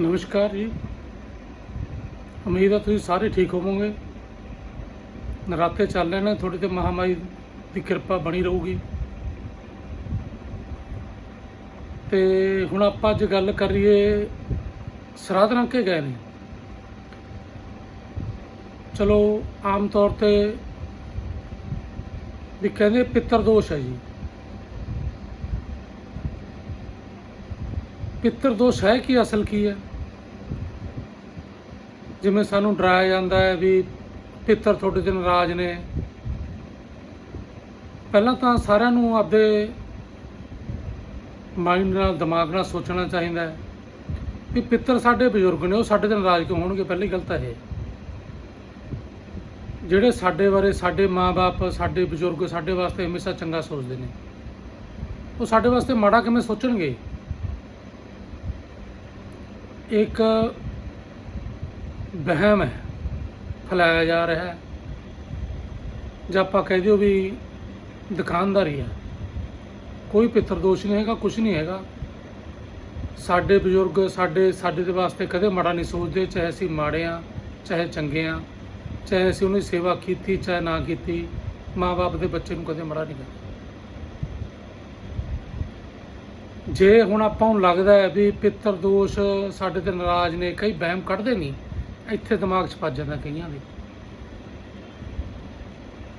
ਨਮਸਕਾਰ ਜੀ। ਉਮੀਦ ਹੈ ਤੁਸੀਂ ਸਾਰੇ ਠੀਕ ਹੋਵੋਗੇ। ਨਰਾਤੇ ਚੱਲ ਰਹੇ ਨੇ, ਤੁਹਾਡੇ ਤੇ ਮਹਾਮਾਰੀ ਦੀ ਕਿਰਪਾ ਬਣੀ ਰਹੂਗੀ। ਤੇ ਹੁਣ ਆਪਾਂ ਅੱਜ ਗੱਲ ਕਰੀਏ ਸਰਾਧ ਰੰਗ ਕੇ ਗਏ ਨੇ? ਚਲੋ, ਆਮ ਤੌਰ ਤੇ ਵੀ ਕਹਿੰਦੇ ਪਿੱਤਰ ਦੋਸ਼ ਹੈ ਜੀ। ਪਿੱਤਰ ਦੋਸ਼ ਹੈ ਕੀ, ਅਸਲ ਕੀ ਹੈ? ਜਿਵੇਂ ਸਾਨੂੰ ਡਰਾਇਆ ਜਾਂਦਾ ਹੈ ਵੀ ਪਿੱਤਰ ਤੁਹਾਡੇ ਤੇ ਨਾਰਾਜ਼ ਨੇ। ਪਹਿਲਾਂ ਤਾਂ ਸਾਰਿਆਂ ਨੂੰ ਆਪਦੇ ਮਾਈਂਡ ਨਾਲ, ਦਿਮਾਗ ਨਾਲ ਸੋਚਣਾ ਚਾਹੀਦਾ ਹੈ ਵੀ ਪਿੱਤਰ ਸਾਡੇ ਬਜ਼ੁਰਗ ਨੇ, ਉਹ ਸਾਡੇ ਤੇ ਨਾਰਾਜ਼ ਕਿਉਂ ਹੋਣਗੇ? ਪਹਿਲੀ ਗੱਲ ਤਾਂ ਇਹ। ਜਿਹੜੇ ਸਾਡੇ ਬਾਰੇ ਸਾਡੇ ਮਾਪੇ ਸਾਡੇ ਬਜ਼ੁਰਗ ਸਾਡੇ ਵਾਸਤੇ ਹਮੇਸ਼ਾ ਚੰਗਾ ਸੋਚਦੇ ਨੇ, ਉਹ ਸਾਡੇ ਵਾਸਤੇ ਮਾੜਾ ਕਿਵੇਂ ਸੋਚਣਗੇ? ਇੱਕ ਵਹਿਮ ਹੈ, ਫੈਲਾਇਆ ਜਾ ਰਿਹਾ ਹੈ। ਜਾਂ ਆਪਾਂ ਕਹਿ ਦਿਓ ਵੀ ਦੁਕਾਨਦਾਰੀ ਹੈ, ਕੋਈ ਪਿੱਤਰ ਦੋਸ਼ ਨਹੀਂ ਹੈਗਾ ਕੁਝ ਨਹੀਂ ਹੈਗਾ। ਸਾਡੇ ਬਜ਼ੁਰਗ, ਸਾਡੇ ਸਾਡੇ ਦੇ ਵਾਸਤੇ ਕਦੇ ਮਾੜਾ ਨਹੀਂ ਸੋਚਦੇ, ਚਾਹੇ ਅਸੀਂ ਮਾੜੇ ਆ ਚਾਹੇ ਚੰਗੇ ਆ ਚਾਹੇ ਅਸੀਂ ਉਹਨਾਂ ਦੀ ਸੇਵਾ ਕੀਤੀ, ਚਾਹੇ ਨਾ ਕੀਤੀ, ਮਾਂ-ਬਾਪ ਦੇ ਬੱਚੇ ਨੂੰ ਕਦੇ ਮਾੜਾ ਨਹੀਂ ਕਰਦੇ ਜੇ ਹੁਣ ਆਪਾਂ ਨੂੰ ਲੱਗਦਾ ਹੈ ਵੀ ਪਿੱਤਰ ਦੋਸ਼ ਸਾਡੇ ਤੇ ਨਾਰਾਜ਼ ਨੇ, ਕਈ ਵਹਿਮ ਕੱਢਦੇ ਨਹੀਂ ਇੱਥੇ ਦਿਮਾਗ 'ਚ ਪੱਜ ਜਾਂਦਾ ਕਈਆਂ ਦੇ।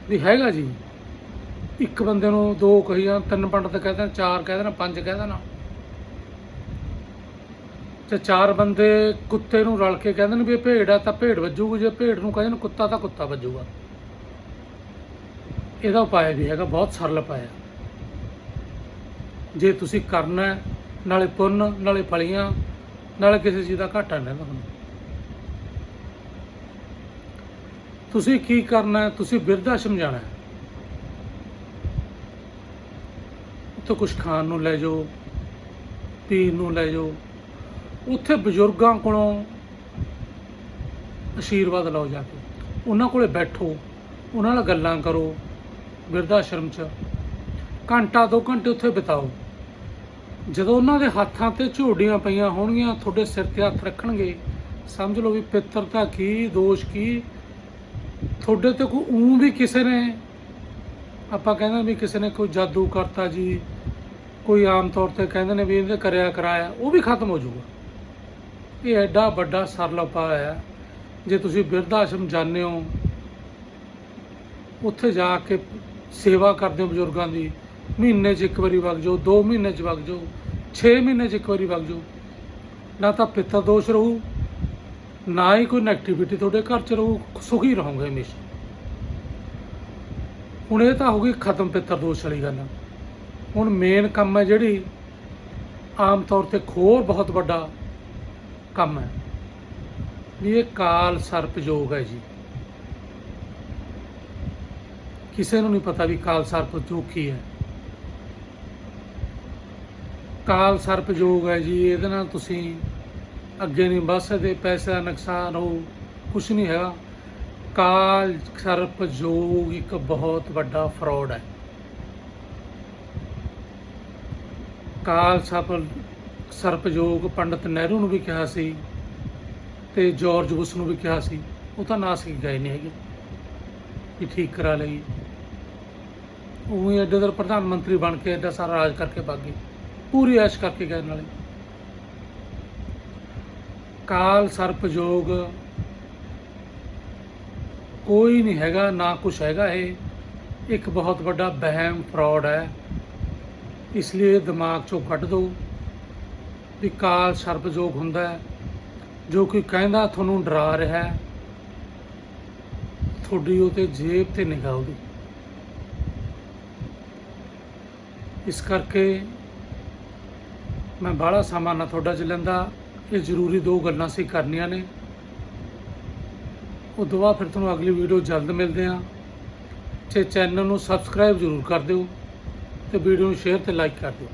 ਵੀ ਹੈਗਾ ਜੀ। ਇੱਕ ਬੰਦੇ ਨੂੰ ਦੋ ਕਹੀਆਂ ਤਿੰਨ ਪੰਡਤ ਕਹਿ ਦੇਣ, ਚਾਰ ਕਹਿ ਦੇਣ, ਪੰਜ ਕਹਿ ਦੇਣ। ਤੇ ਚਾਰ ਬੰਦੇ ਕੁੱਤੇ ਨੂੰ ਰਲ ਕੇ ਕਹਿੰਦੇ ਨੇ ਵੀ ਇਹ ਭੇਡ ਆ ਤਾਂ ਭੇਡ ਵੱਜੂਗੀ, ਜੇ ਭੇਡ ਨੂੰ ਕਹਿੰਦੇ ਨੇ ਕੁੱਤਾ ਤਾਂ ਕੁੱਤਾ ਵੱਜੂਗਾ। ਇਹਦਾ ਉਪਾਅ ਵੀ ਹੈਗਾ, ਬਹੁਤ ਸਰਲ ਉਪਾਅ ਜੇ ਤੁਸੀਂ ਕਰਨਾ ਨਾਲੇ ਪੁੰਨ, ਨਾਲੇ ਫਲੀਆਂ, ਨਾਲੇ ਕਿਸੇ ਚੀਜ਼ ਦਾ ਘਾਟਾ ਨਹੀਂ ਰਹਿੰਦਾ ਤੁਹਾਨੂੰ ਤੁਸੀਂ ਕੀ ਕਰਨਾ ਤੁਸੀਂ ਬਿਰਧ ਆਸ਼ਰਮ ਜਾਣਾ ਉੱਥੇ ਕੁਝ ਖਾਣ ਨੂੰ ਲੈ ਜਾਓ, ਪੀਣ ਨੂੰ ਲੈ ਜਾਓ। ਉੱਥੇ ਬਜ਼ੁਰਗਾਂ ਕੋਲੋਂ ਆਸ਼ੀਰਵਾਦ ਲਓ ਜਾ ਕੇ। ਉਹਨਾਂ ਕੋਲੇ ਬੈਠੋ, ਉਹਨਾਂ ਨਾਲ ਗੱਲਾਂ ਕਰੋ, ਬਿਰਧ ਆਸ਼ਰਮ 'ਚ। ਘੰਟਾ ਦੋ ਘੰਟੇ ਉੱਥੇ ਬਿਤਾਓ। ਜਦੋਂ ਉਹਨਾਂ ਦੇ ਹੱਥਾਂ ਤੇ ਝੋਡੀਆਂ ਪਈਆਂ ਹੋਣਗੀਆਂ, ਤੁਹਾਡੇ ਸਿਰ ਤੇ ਹੱਥ ਰੱਖਣਗੇ। ਸਮਝ ਲਓ ਵੀ ਪਿੱਤਰਤਾ ਕੀ ਦੋਸ਼, ਕੀ ਤੁਹਾਡੇ ਤੇ ਕੋਈ ਊਂ ਵੀ ਕਿਸੇ ਨੇ, ਆਪਾਂ ਕਹਿੰਦੇ ਵੀ ਕਿਸੇ ਨੇ ਕੋਈ ਜਾਦੂ ਕਰਤਾ ਜੀ, ਕੋਈ ਆਮ ਤੌਰ ਤੇ ਕਹਿੰਦੇ ਨੇ ਵੀ ਇਹਦੇ ਕਰਿਆ ਕਰਾਇਆ, ਉਹ ਵੀ ਖਤਮ ਹੋ ਜਾਊਗਾ। ਇਹ ਐਡਾ ਵੱਡਾ ਸਰਲ ਉਪਾਅ ਹੈ, ਜੇ ਤੁਸੀਂ ਬਿਰਧ ਆਸ਼ਰਮ ਜਾਂਦੇ ਹੋ, ਉੱਥੇ ਜਾ ਕੇ ਸੇਵਾ ਕਰਦੇ ਹੋ ਬਜ਼ੁਰਗਾਂ ਦੀ, ਮਹੀਨੇ 'ਚ ਇੱਕ ਵਾਰੀ ਵਗ ਜਾਓ 2 ਮਹੀਨੇ 'ਚ ਵਗ ਜਾਓ 6 ਮਹੀਨੇ 'ਚ ਇੱਕ ਵਾਰੀ ਵਗ ਜਾਓ, ਨਾ ਤਾਂ ਪਿੱਤਰ ਦੋਸ਼ ਰਹੂ ਨਾ ਹੀ ਕੋਈ ਨੈਗੇਟਿਵਿਟੀ ਤੁਹਾਡੇ ਘਰ 'ਚ ਰਹੂ, ਸੁਖੀ ਰਹੋਗੇ ਹਮੇਸ਼ਾ। ਹੁਣ ਇਹ ਤਾਂ ਹੋ ਗਈ ਖਤਮ ਪਿੱਤਰ ਦੋਸ਼ ਵਾਲੀ ਗੱਲ। ਹੁਣ ਮੇਨ ਕੰਮ ਹੈ ਜਿਹੜੀ ਆਮ ਤੌਰ ਤੇ ਖੋਰ ਬਹੁਤ ਵੱਡਾ ਕੰਮ ਹੈ। ਵੀ ਇਹ ਕਾਲ ਸਰਪ ਯੋਗ ਹੈ ਜੀ। ਕਿਸੇ ਨੂੰ ਨਹੀਂ ਪਤਾ ਵੀ ਕਾਲ ਸਰਪ ਯੋਗ ਕੀ ਹੈ। ਕਾਲ ਸਰਪ ਯੋਗ ਹੈ ਜੀ, ਇਹਦੇ ਨਾਲ ਤੁਸੀਂ ਅੱਗੇ ਨਹੀਂ ਵੱਧ ਸਕਦੇ ਪੈਸੇ ਦਾ ਨੁਕਸਾਨ ਹੋ ਕੁਝ ਨਹੀਂ ਹੈਗਾ। ਕਾਲ ਸਰਪ ਯੋਗ ਇੱਕ ਬਹੁਤ ਵੱਡਾ ਫਰਾਡ ਹੈ। ਕਾਲ ਸਰਪ ਸਰਪ ਪੰਡਤ ਨਹਿਰੂ ਨੂੰ ਵੀ ਕਿਹਾ ਸੀ ਤੇ ਜਾਰਜ ਬੁਸ਼ ਨੂੰ ਵੀ ਕਿਹਾ ਸੀ। ਉਹ ਤਾਂ ਨਾਸ ਕੇ ਗਏ ਨਹੀਂ ਹੈਗੇ ਕਿ ਠੀਕ ਕਰਾ ਲਈ ਉਹ ਹੀ ਐਡੇ ਦਰ ਪ੍ਰਧਾਨ ਮੰਤਰੀ ਬਣ ਕੇ ਐਡਾ ਸਾਰਾ ਰਾਜ ਕਰਕੇ ਭੱਗ ਗਏ। ਪੂਰੀ ਐਸ਼ ਕਰਕੇ ਗਏ ਨਾਲੇ। ਕਾਲ ਸਰਪਯੋਗ ਕੋਈ ਨਹੀਂ ਹੈਗਾ, ਨਾ ਕੁਛ ਹੈਗਾ ਇਹ। ਇੱਕ ਬਹੁਤ ਵੱਡਾ ਵਹਿਮ ਫਰਾਡ ਹੈ। ਇਸ ਲਈ ਦਿਮਾਗ ਚੋਂ ਕੱਢ ਦਿਓ ਵੀ ਕਾਲ ਸਰਪਯੋਗ ਹੁੰਦਾ ਹੈ, ਜੋ ਕੋਈ ਕਹਿੰਦਾ ਤੁਹਾਨੂੰ ਡਰਾ ਰਿਹਾ ਹੈ, ਤੁਹਾਡੀ ਉਹ ਤੇ ਜੇਬ ਤੇ ਨਿਗਾਹ ਉਹਦੀ। ਇਸ ਕਰਕੇ ਮੈਂ ਬਾਹਲਾ ਸਮਾਂ ਨਾ ਤੁਹਾਡਾ ਚ ਲੈਂਦਾ। ਇਹ ਜ਼ਰੂਰੀ ਦੋ ਗੱਲਾਂ ਸੀ ਕਰਨੀਆਂ ਨੇ। ਉਹ ਤੋਂ ਫਿਰ ਤੁਹਾਨੂੰ ਅਗਲੀ ਵੀਡੀਓ ਜਲਦ ਮਿਲਦੇ ਆ ਤੇ ਚੈਨਲ ਨੂੰ ਸਬਸਕ੍ਰਾਈਬ ਜ਼ਰੂਰ ਕਰ ਦਿਓ ਤੇ ਵੀਡੀਓ ਨੂੰ ਸ਼ੇਅਰ ਤੇ ਲਾਈਕ ਕਰ ਦਿਓ।